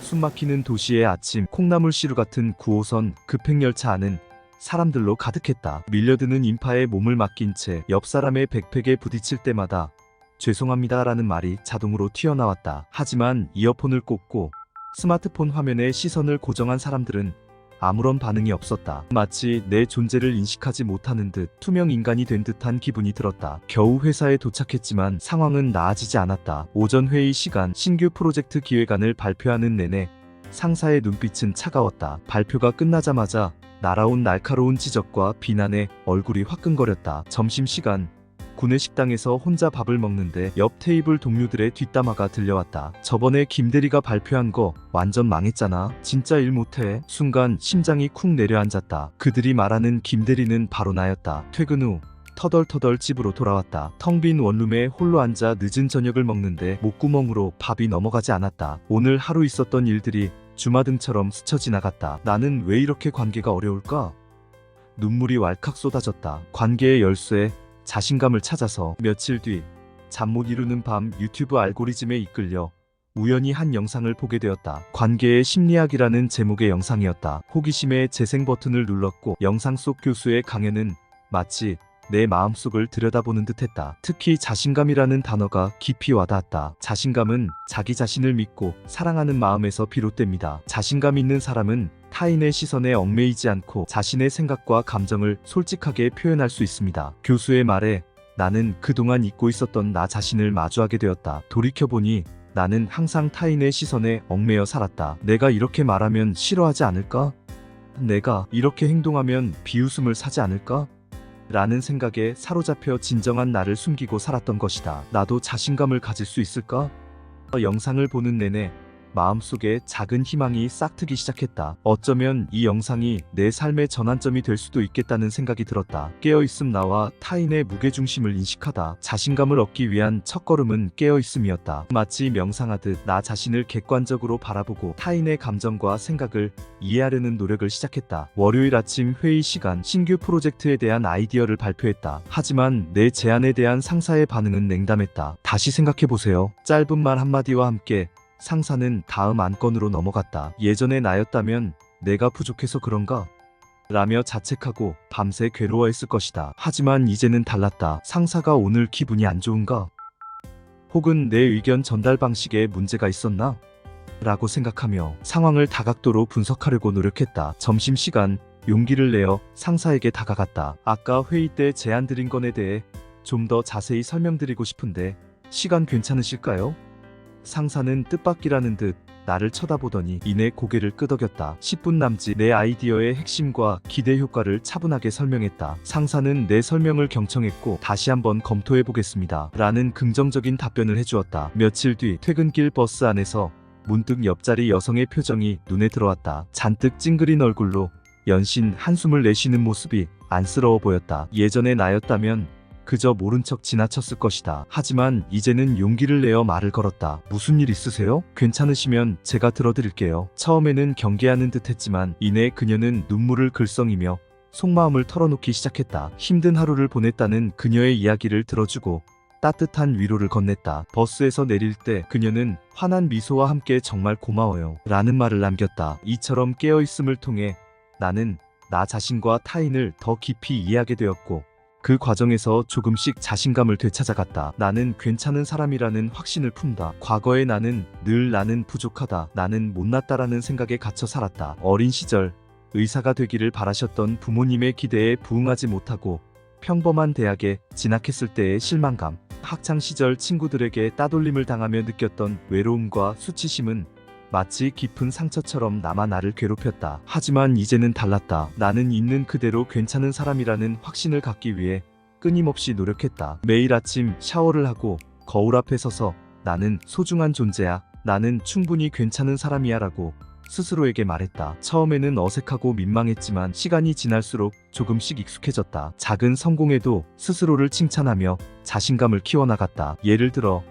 숨막히는 도시의 아침 콩나물 시루 같은 9호선 급행열차 안은 사람들로 가득했다. 밀려드는 인파에 몸을 맡긴 채 옆 사람의 백팩에 부딪힐 때마다 죄송합니다 라는 말이 자동으로 튀어나왔다. 하지만 이어폰을 꽂고 스마트폰 화면에 시선을 고정한 사람들은 아무런 반응이 없었다. 마치 내 존재를 인식하지 못하는 듯 투명 인간이 된 듯한 기분이 들었다. 겨우 회사에 도착했지만 상황은 나아지지 않았다. 오전 회의 시간 신규 프로젝트 기획안을 발표하는 내내 상사의 눈빛은 차가웠다. 발표가 끝나자마자 날아온 날카로운 지적과 비난에 얼굴이 화끈거렸다. 점심시간 구내 식당에서 혼자 밥을 먹는데 옆 테이블 동료들의 뒷담화가 들려왔다. 저번에 김대리가 발표한 거 완전 망했잖아. 진짜 일 못해. 순간 심장이 쿵 내려앉았다. 그들이 말하는 김대리는 바로 나였다. 퇴근 후 터덜터덜 집으로 돌아왔다. 텅 빈 원룸에 홀로 앉아 늦은 저녁을 먹는데 목구멍으로 밥이 넘어가지 않았다. 오늘 하루 있었던 일들이 주마등처럼 스쳐 지나갔다. 나는 왜 이렇게 관계가 어려울까? 눈물이 왈칵 쏟아졌다. 관계의 열쇠, 자신감을 찾아서 며칠 뒤 잠 못 이루는 밤 유튜브 알고리즘에 이끌려 우연히 한 영상을 보게 되었다. 관계의 심리학이라는 제목의 영상이었다. 호기심에 재생 버튼을 눌렀고 영상 속 교수의 강연은 마치 내 마음속을 들여다보는 듯했다. 특히 자신감이라는 단어가 깊이 와닿았다. 자신감은 자기 자신을 믿고 사랑하는 마음에서 비롯됩니다. 자신감 있는 사람은 타인의 시선에 얽매이지 않고 자신의 생각과 감정을 솔직하게 표현할 수 있습니다. 교수의 말에 나는 그동안 잊고 있었던 나 자신을 마주하게 되었다. 돌이켜보니 나는 항상 타인의 시선에 얽매여 살았다. 내가 이렇게 말하면 싫어하지 않을까? 내가 이렇게 행동하면 비웃음을 사지 않을까? 라는 생각에 사로잡혀 진정한 나를 숨기고 살았던 것이다. 나도 자신감을 가질 수 있을까? 영상을 보는 내내 마음속에 작은 희망이 싹트기 시작했다. 어쩌면 이 영상이 내 삶의 전환점이 될 수도 있겠다는 생각이 들었다. 깨어있음 나와 타인의 무게중심을 인식하다. 자신감을 얻기 위한 첫걸음은 깨어있음이었다. 마치 명상하듯 나 자신을 객관적으로 바라보고 타인의 감정과 생각을 이해하려는 노력을 시작했다. 월요일 아침 회의 시간 신규 프로젝트에 대한 아이디어를 발표했다. 하지만 내 제안에 대한 상사의 반응은 냉담했다. 다시 생각해보세요. 짧은 말 한마디와 함께 상사는 다음 안건으로 넘어갔다. 예전의 나였다면 내가 부족해서 그런가? 라며 자책하고 밤새 괴로워했을 것이다. 하지만 이제는 달랐다. 상사가 오늘 기분이 안 좋은가? 혹은 내 의견 전달 방식에 문제가 있었나? 라고 생각하며 상황을 다각도로 분석하려고 노력했다. 점심시간 용기를 내어 상사에게 다가갔다. 아까 회의 때 제안 드린 건에 대해 좀 더 자세히 설명드리고 싶은데 시간 괜찮으실까요? 상사는 뜻밖이라는 듯 나를 쳐다보더니 이내 고개를 끄덕였다. 10분 남짓 내 아이디어의 핵심과 기대 효과를 차분하게 설명했다. 상사는 내 설명을 경청했고 다시 한번 검토해 보겠습니다. 라는 긍정적인 답변을 해주었다. 며칠 뒤 퇴근길 버스 안에서 문득 옆자리 여성의 표정이 눈에 들어왔다. 잔뜩 찡그린 얼굴로 연신 한숨을 내쉬는 모습이 안쓰러워 보였다. 예전의 나였다면 그저 모른 척 지나쳤을 것이다. 하지만 이제는 용기를 내어 말을 걸었다. 무슨 일 있으세요? 괜찮으시면 제가 들어드릴게요. 처음에는 경계하는 듯 했지만 이내 그녀는 눈물을 글썽이며 속마음을 털어놓기 시작했다. 힘든 하루를 보냈다는 그녀의 이야기를 들어주고 따뜻한 위로를 건넸다. 버스에서 내릴 때 그녀는 환한 미소와 함께 정말 고마워요. 라는 말을 남겼다. 이처럼 깨어있음을 통해 나는 나 자신과 타인을 더 깊이 이해하게 되었고 그 과정에서 조금씩 자신감을 되찾아갔다. 나는 괜찮은 사람이라는 확신을 품다. 과거의 나는 늘 나는 부족하다. 나는 못났다라는 생각에 갇혀 살았다. 어린 시절 의사가 되기를 바라셨던 부모님의 기대에 부응하지 못하고 평범한 대학에 진학했을 때의 실망감. 학창 시절 친구들에게 따돌림을 당하며 느꼈던 외로움과 수치심은 마치 깊은 상처처럼 남아 나를 괴롭혔다. 하지만 이제는 달랐다. 나는 있는 그대로 괜찮은 사람이라는 확신을 갖기 위해 끊임없이 노력했다. 매일 아침 샤워를 하고 거울 앞에 서서 나는 소중한 존재야. 나는 충분히 괜찮은 사람이야 라고 스스로에게 말했다. 처음에는 어색하고 민망했지만 시간이 지날수록 조금씩 익숙해졌다. 작은 성공에도 스스로를 칭찬하며 자신감을 키워나갔다. 예를 들어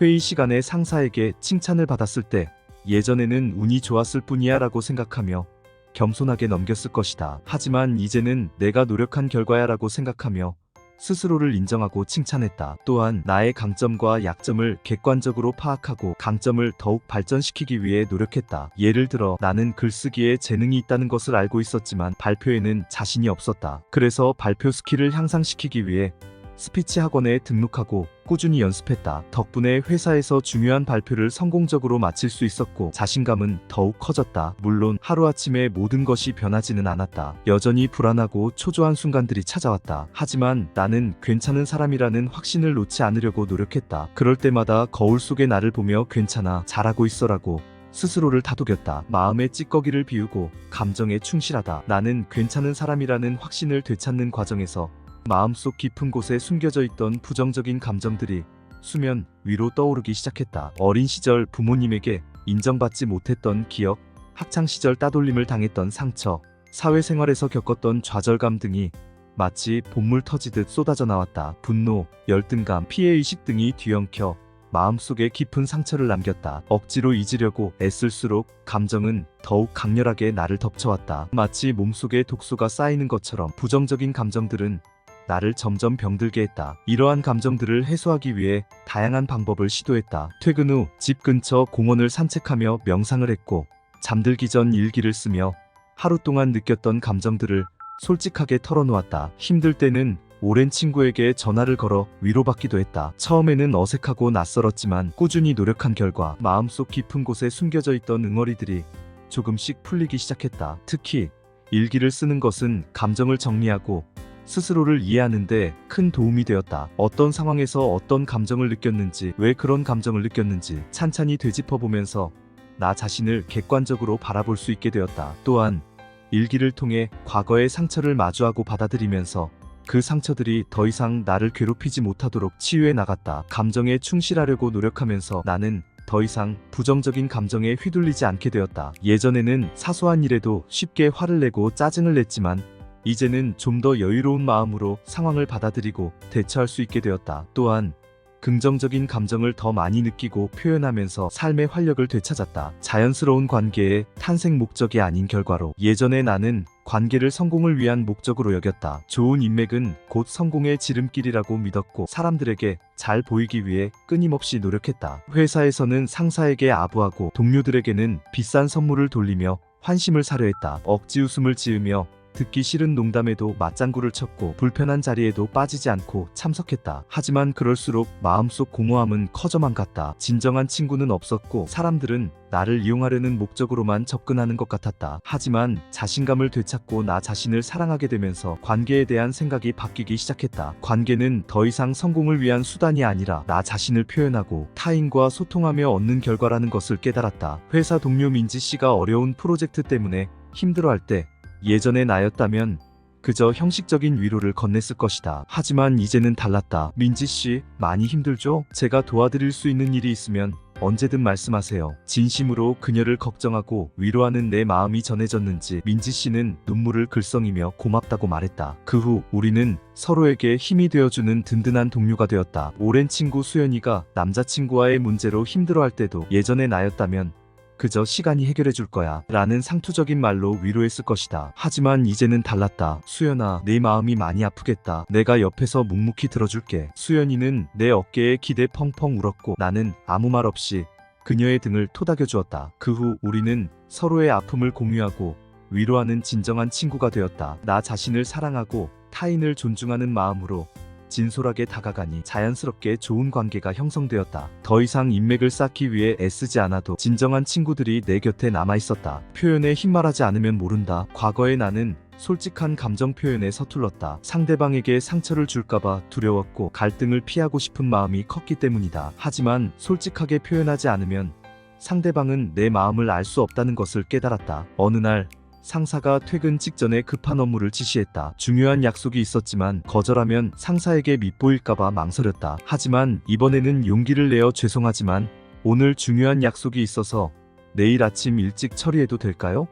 회의 시간에 상사에게 칭찬을 받았을 때 예전에는 운이 좋았을 뿐이야 라고 생각하며 겸손하게 넘겼을 것이다. 하지만 이제는 내가 노력한 결과야 라고 생각하며 스스로를 인정하고 칭찬했다. 또한 나의 강점과 약점을 객관적으로 파악하고 강점을 더욱 발전시키기 위해 노력했다. 예를 들어 나는 글쓰기에 재능이 있다는 것을 알고 있었지만 발표에는 자신이 없었다. 그래서 발표 스킬을 향상시키기 위해 스피치 학원에 등록하고 꾸준히 연습했다. 덕분에 회사에서 중요한 발표를 성공적으로 마칠 수 있었고 자신감은 더욱 커졌다. 물론 하루아침에 모든 것이 변하지는 않았다. 여전히 불안하고 초조한 순간들이 찾아왔다. 하지만 나는 괜찮은 사람이라는 확신을 놓지 않으려고 노력했다. 그럴 때마다 거울 속의 나를 보며 괜찮아, 잘하고 있어라고 스스로를 다독였다. 마음의 찌꺼기를 비우고 감정에 충실하다. 나는 괜찮은 사람이라는 확신을 되찾는 과정에서 마음속 깊은 곳에 숨겨져 있던 부정적인 감정들이 수면 위로 떠오르기 시작했다. 어린 시절 부모님에게 인정받지 못했던 기억, 학창 시절 따돌림을 당했던 상처, 사회생활에서 겪었던 좌절감 등이 마치 본물 터지듯 쏟아져 나왔다. 분노, 열등감, 피해의식 등이 뒤엉켜 마음속에 깊은 상처를 남겼다. 억지로 잊으려고 애쓸수록 감정은 더욱 강렬하게 나를 덮쳐왔다. 마치 몸속에 독소가 쌓이는 것처럼 부정적인 감정들은 나를 점점 병들게 했다. 이러한 감정들을 해소하기 위해 다양한 방법을 시도했다. 퇴근 후 집 근처 공원을 산책하며 명상을 했고 잠들기 전 일기를 쓰며 하루 동안 느꼈던 감정들을 솔직하게 털어놓았다. 힘들 때는 오랜 친구에게 전화를 걸어 위로받기도 했다. 처음에는 어색하고 낯설었지만 꾸준히 노력한 결과 마음속 깊은 곳에 숨겨져 있던 응어리들이 조금씩 풀리기 시작했다. 특히 일기를 쓰는 것은 감정을 정리하고 스스로를 이해하는데 큰 도움이 되었다. 어떤 상황에서 어떤 감정을 느꼈는지, 왜 그런 감정을 느꼈는지 찬찬히 되짚어보면서 나 자신을 객관적으로 바라볼 수 있게 되었다. 또한 일기를 통해 과거의 상처를 마주하고 받아들이면서 그 상처들이 더 이상 나를 괴롭히지 못하도록 치유해 나갔다. 감정에 충실하려고 노력하면서 나는 더 이상 부정적인 감정에 휘둘리지 않게 되었다. 예전에는 사소한 일에도 쉽게 화를 내고 짜증을 냈지만 이제는 좀 더 여유로운 마음으로 상황을 받아들이고 대처할 수 있게 되었다. 또한 긍정적인 감정을 더 많이 느끼고 표현하면서 삶의 활력을 되찾았다. 자연스러운 관계의 탄생 목적이 아닌 결과로 예전에 나는 관계를 성공을 위한 목적으로 여겼다. 좋은 인맥은 곧 성공의 지름길이라고 믿었고 사람들에게 잘 보이기 위해 끊임없이 노력했다. 회사에서는 상사에게 아부하고 동료들에게는 비싼 선물을 돌리며 환심을 사려 했다. 억지 웃음을 지으며 듣기 싫은 농담에도 맞장구를 쳤고 불편한 자리에도 빠지지 않고 참석했다. 하지만 그럴수록 마음속 공허함은 커져만 갔다. 진정한 친구는 없었고 사람들은 나를 이용하려는 목적으로만 접근하는 것 같았다. 하지만 자신감을 되찾고 나 자신을 사랑하게 되면서 관계에 대한 생각이 바뀌기 시작했다. 관계는 더 이상 성공을 위한 수단이 아니라 나 자신을 표현하고 타인과 소통하며 얻는 결과라는 것을 깨달았다. 회사 동료 민지 씨가 어려운 프로젝트 때문에 힘들어할 때 예전의 나였다면 그저 형식적인 위로를 건넸을 것이다. 하지만 이제는 달랐다. 민지 씨, 많이 힘들죠? 제가 도와드릴 수 있는 일이 있으면 언제든 말씀하세요. 진심으로 그녀를 걱정하고 위로하는 내 마음이 전해졌는지 민지 씨는 눈물을 글썽이며 고맙다고 말했다. 그 후 우리는 서로에게 힘이 되어주는 든든한 동료가 되었다. 오랜 친구 수연이가 남자친구와의 문제로 힘들어할 때도 예전의 나였다면 그저 시간이 해결해 줄 거야. 라는 상투적인 말로 위로했을 것이다. 하지만 이제는 달랐다. 수연아, 내 마음이 많이 아프겠다. 내가 옆에서 묵묵히 들어줄게. 수연이는 내 어깨에 기대 펑펑 울었고 나는 아무 말 없이 그녀의 등을 토닥여 주었다. 그 후 우리는 서로의 아픔을 공유하고 위로하는 진정한 친구가 되었다. 나 자신을 사랑하고 타인을 존중하는 마음으로 진솔하게 다가가니 자연스럽게 좋은 관계가 형성되었다. 더 이상 인맥을 쌓기 위해 애쓰지 않아도 진정한 친구들이 내 곁에 남아 있었다. 표현에 흰말하지 않으면 모른다. 과거의 나는 솔직한 감정 표현에 서툴렀다. 상대방에게 상처를 줄까봐 두려웠고 갈등을 피하고 싶은 마음이 컸기 때문이다. 하지만 솔직하게 표현하지 않으면 상대방은 내 마음을 알 수 없다는 것을 깨달았다. 어느 날 상사가 퇴근 직전에 급한 업무를 지시했다. 중요한 약속이 있었지만 거절하면 상사에게 밉보일까봐 망설였다. 하지만 이번에는 용기를 내어 죄송하지만 오늘 중요한 약속이 있어서 내일 아침 일찍 처리해도 될까요?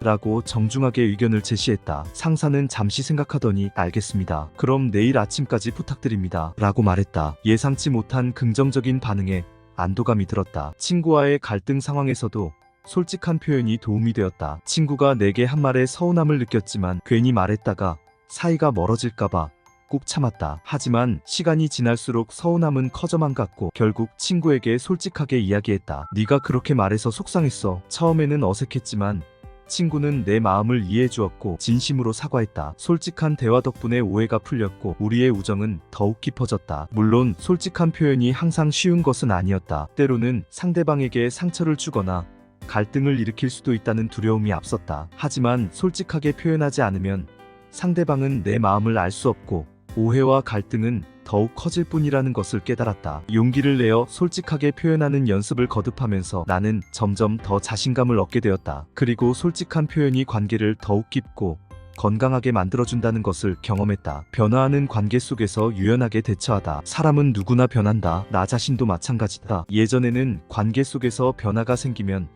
라고 정중하게 의견을 제시했다. 상사는 잠시 생각하더니 알겠습니다. 그럼 내일 아침까지 부탁드립니다. 라고 말했다. 예상치 못한 긍정적인 반응에 안도감이 들었다. 친구와의 갈등 상황에서도 솔직한 표현이 도움이 되었다. 친구가 내게 한 말에 서운함을 느꼈지만 괜히 말했다가 사이가 멀어질까봐 꾹 참았다. 하지만 시간이 지날수록 서운함은 커져만 갔고 결국 친구에게 솔직하게 이야기했다. 네가 그렇게 말해서 속상했어. 처음에는 어색했지만 친구는 내 마음을 이해해 주었고 진심으로 사과했다. 솔직한 대화 덕분에 오해가 풀렸고 우리의 우정은 더욱 깊어졌다. 물론 솔직한 표현이 항상 쉬운 것은 아니었다. 때로는 상대방에게 상처를 주거나 갈등을 일으킬 수도 있다는 두려움이 앞섰다. 하지만 솔직하게 표현하지 않으면 상대방은 내 마음을 알 수 없고 오해와 갈등은 더욱 커질 뿐이라는 것을 깨달았다. 용기를 내어 솔직하게 표현하는 연습을 거듭하면서 나는 점점 더 자신감을 얻게 되었다. 그리고 솔직한 표현이 관계를 더욱 깊고 건강하게 만들어준다는 것을 경험했다. 변화하는 관계 속에서 유연하게 대처하다. 사람은 누구나 변한다. 나 자신도 마찬가지다. 예전에는 관계 속에서 변화가 생기면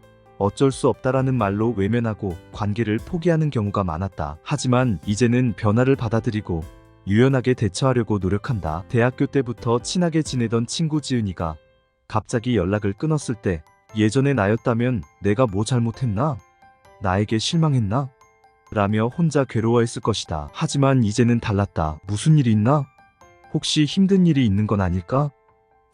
어쩔 수 없다라는 말로 외면하고 관계를 포기하는 경우가 많았다. 하지만 이제는 변화를 받아들이고 유연하게 대처하려고 노력한다. 대학교 때부터 친하게 지내던 친구 지은이가 갑자기 연락을 끊었을 때 예전의 나였다면 내가 뭐 잘못했나? 나에게 실망했나? 라며 혼자 괴로워했을 것이다. 하지만 이제는 달랐다. 무슨 일이 있나? 혹시 힘든 일이 있는 건 아닐까?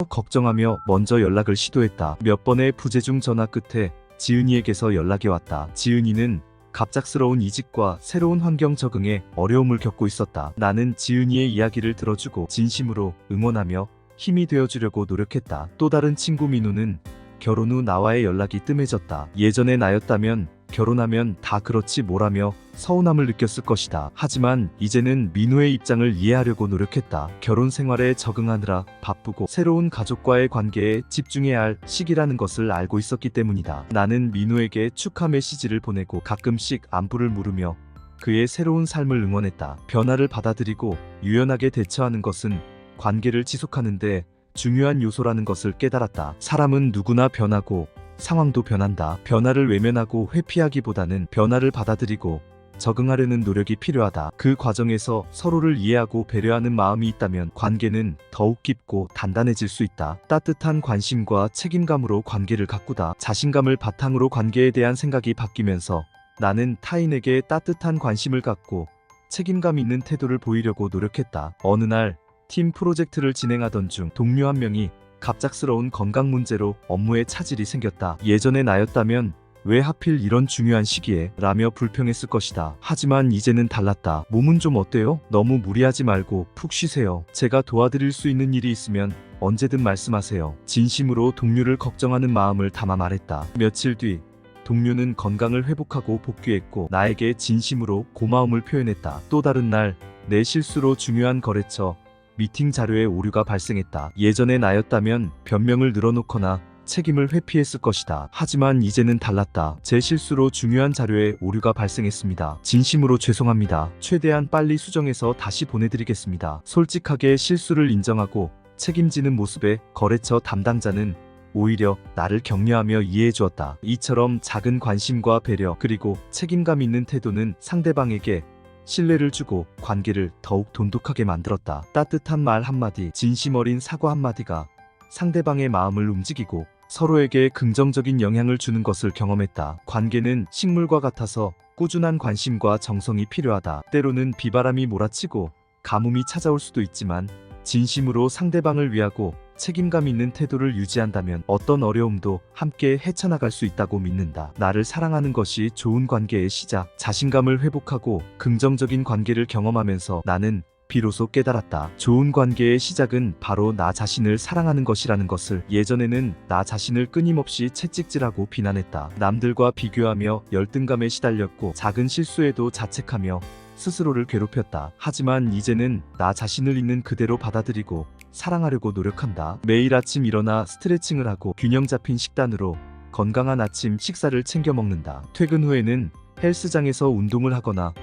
걱정하며 먼저 연락을 시도했다. 몇 번의 부재중 전화 끝에 지은이에게서 연락이 왔다. 지은이는 갑작스러운 이직과 새로운 환경 적응에 어려움을 겪고 있었다. 나는 지은이의 이야기를 들어주고 진심으로 응원하며 힘이 되어주려고 노력했다. 또 다른 친구 민우는 결혼 후 나와의 연락이 뜸해졌다. 예전의 나였다면 결혼하면 다 그렇지 뭐라며 서운함을 느꼈을 것이다. 하지만 이제는 민우의 입장을 이해하려고 노력했다. 결혼 생활에 적응하느라 바쁘고 새로운 가족과의 관계에 집중해야 할 시기라는 것을 알고 있었기 때문이다. 나는 민우에게 축하 메시지를 보내고 가끔씩 안부를 물으며 그의 새로운 삶을 응원했다. 변화를 받아들이고 유연하게 대처하는 것은 관계를 지속하는데 중요한 요소라는 것을 깨달았다. 사람은 누구나 변하고 상황도 변한다. 변화를 외면하고 회피하기보다는 변화를 받아들이고 적응하려는 노력이 필요하다. 그 과정에서 서로를 이해하고 배려하는 마음이 있다면 관계는 더욱 깊고 단단해질 수 있다. 따뜻한 관심과 책임감으로 관계를 가꾸다. 자신감을 바탕으로 관계에 대한 생각이 바뀌면서 나는 타인에게 따뜻한 관심을 갖고 책임감 있는 태도를 보이려고 노력했다. 어느 날 팀 프로젝트를 진행하던 중 동료 한 명이 갑작스러운 건강 문제로 업무에 차질이 생겼다. 예전의 나였다면 왜 하필 이런 중요한 시기에 라며 불평했을 것이다. 하지만 이제는 달랐다. 몸은 좀 어때요? 너무 무리하지 말고 푹 쉬세요. 제가 도와드릴 수 있는 일이 있으면 언제든 말씀하세요. 진심으로 동료를 걱정하는 마음을 담아 말했다. 며칠 뒤 동료는 건강을 회복하고 복귀했고 나에게 진심으로 고마움을 표현했다. 또 다른 날 내 실수로 중요한 거래처 미팅 자료에 오류가 발생했다. 예전의 나였다면 변명을 늘어놓거나 책임을 회피했을 것이다. 하지만 이제는 달랐다. 제 실수로 중요한 자료에 오류가 발생했습니다. 진심으로 죄송합니다. 최대한 빨리 수정해서 다시 보내드리겠습니다. 솔직하게 실수를 인정하고 책임지는 모습에 거래처 담당자는 오히려 나를 격려하며 이해해 주었다. 이처럼 작은 관심과 배려 그리고 책임감 있는 태도는 상대방에게 신뢰를 주고 관계를 더욱 돈독하게 만들었다. 따뜻한 말 한마디, 진심 어린 사과 한마디가 상대방의 마음을 움직이고 서로에게 긍정적인 영향을 주는 것을 경험했다. 관계는 식물과 같아서 꾸준한 관심과 정성이 필요하다. 때로는 비바람이 몰아치고 가뭄이 찾아올 수도 있지만 진심으로 상대방을 위하고 책임감 있는 태도를 유지한다면 어떤 어려움도 함께 헤쳐나갈 수 있다고 믿는다. 나를 사랑하는 것이 좋은 관계의 시작. 자신감을 회복하고 긍정적인 관계를 경험하면서 나는 비로소 깨달았다. 좋은 관계의 시작은 바로 나 자신을 사랑하는 것이라는 것을 예전에는 나 자신을 끊임없이 채찍질하고 비난했다. 남들과 비교하며 열등감에 시달렸고 작은 실수에도 자책하며 스스로를 괴롭혔다. 하지만 이제는 나 자신을 있는 그대로 받아들이고 사랑하려고 노력한다. 매일 아침 일어나 스트레칭을 하고 균형 잡힌 식단으로 건강한 아침 식사를 챙겨 먹는다. 퇴근 후에는 헬스장에서 운동을 하거나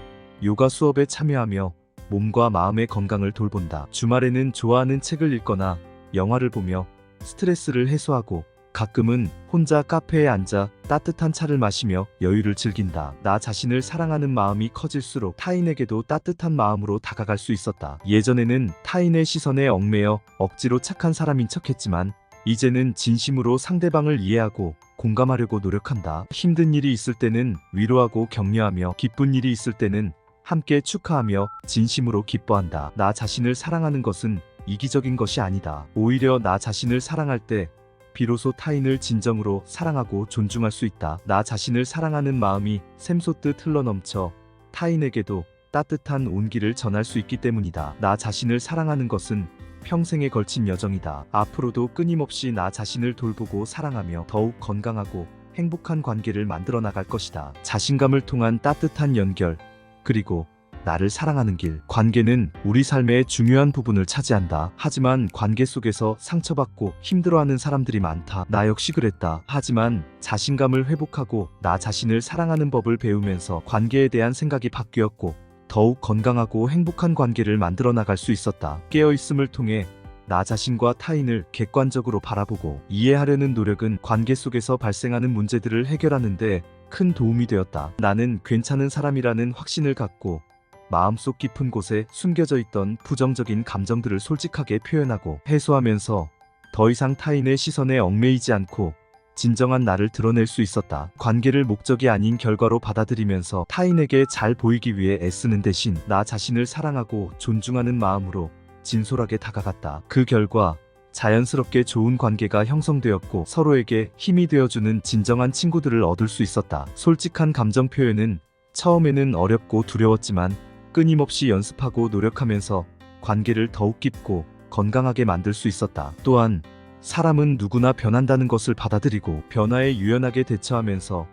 요가 수업에 참여하며 몸과 마음의 건강을 돌본다. 주말에는 좋아하는 책을 읽거나 영화를 보며 스트레스를 해소하고 가끔은 혼자 카페에 앉아 따뜻한 차를 마시며 여유를 즐긴다. 나 자신을 사랑하는 마음이 커질수록 타인에게도 따뜻한 마음으로 다가갈 수 있었다. 예전에는 타인의 시선에 얽매여 억지로 착한 사람인 척했지만 이제는 진심으로 상대방을 이해하고 공감하려고 노력한다. 힘든 일이 있을 때는 위로하고 격려하며 기쁜 일이 있을 때는 함께 축하하며 진심으로 기뻐한다. 나 자신을 사랑하는 것은 이기적인 것이 아니다. 오히려 나 자신을 사랑할 때 비로소 타인을 진정으로 사랑하고 존중할 수 있다. 나 자신을 사랑하는 마음이 샘솟듯 흘러넘쳐 타인에게도 따뜻한 온기를 전할 수 있기 때문이다. 나 자신을 사랑하는 것은 평생에 걸친 여정이다. 앞으로도 끊임없이 나 자신을 돌보고 사랑하며 더욱 건강하고 행복한 관계를 만들어 나갈 것이다. 자신감을 통한 따뜻한 연결, 그리고 나를 사랑하는 길. 관계는 우리 삶의 중요한 부분을 차지한다. 하지만 관계 속에서 상처받고 힘들어하는 사람들이 많다. 나 역시 그랬다. 하지만 자신감을 회복하고 나 자신을 사랑하는 법을 배우면서 관계에 대한 생각이 바뀌었고 더욱 건강하고 행복한 관계를 만들어 나갈 수 있었다. 깨어있음을 통해 나 자신과 타인을 객관적으로 바라보고 이해하려는 노력은 관계 속에서 발생하는 문제들을 해결하는데 큰 도움이 되었다. 나는 괜찮은 사람이라는 확신을 갖고 마음속 깊은 곳에 숨겨져 있던 부정적인 감정들을 솔직하게 표현하고 해소하면서 더 이상 타인의 시선에 얽매이지 않고 진정한 나를 드러낼 수 있었다. 관계를 목적이 아닌 결과로 받아들이면서 타인에게 잘 보이기 위해 애쓰는 대신 나 자신을 사랑하고 존중하는 마음으로 진솔하게 다가갔다. 그 결과 자연스럽게 좋은 관계가 형성되었고 서로에게 힘이 되어주는 진정한 친구들을 얻을 수 있었다. 솔직한 감정 표현은 처음에는 어렵고 두려웠지만 끊임없이 연습하고 노력하면서 관계를 더욱 깊고 건강하게 만들 수 있었다. 또한 사람은 누구나 변한다는 것을 받아들이고 변화에 유연하게 대처하면서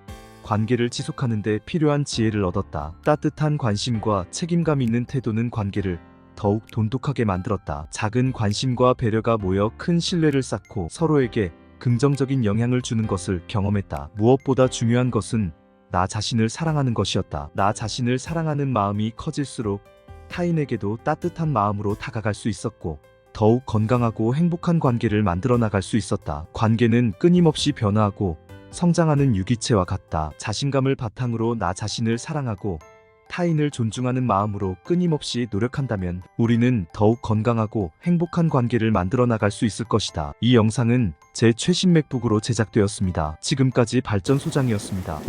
관계를 지속하는 데 필요한 지혜를 얻었다. 따뜻한 관심과 책임감 있는 태도는 관계를 더욱 돈독하게 만들었다. 작은 관심과 배려가 모여 큰 신뢰를 쌓고 서로에게 긍정적인 영향을 주는 것을 경험했다. 무엇보다 중요한 것은 나 자신을 사랑하는 것이었다. 나 자신을 사랑하는 마음이 커질수록 타인에게도 따뜻한 마음으로 다가갈 수 있었고 더욱 건강하고 행복한 관계를 만들어 나갈 수 있었다. 관계는 끊임없이 변화하고 성장하는 유기체와 같다. 자신감을 바탕으로 나 자신을 사랑하고 타인을 존중하는 마음으로 끊임없이 노력한다면 우리는 더욱 건강하고 행복한 관계를 만들어 나갈 수 있을 것이다. 이 영상은 제 최신 맥북으로 제작되었습니다. 지금까지 발전소장이었습니다.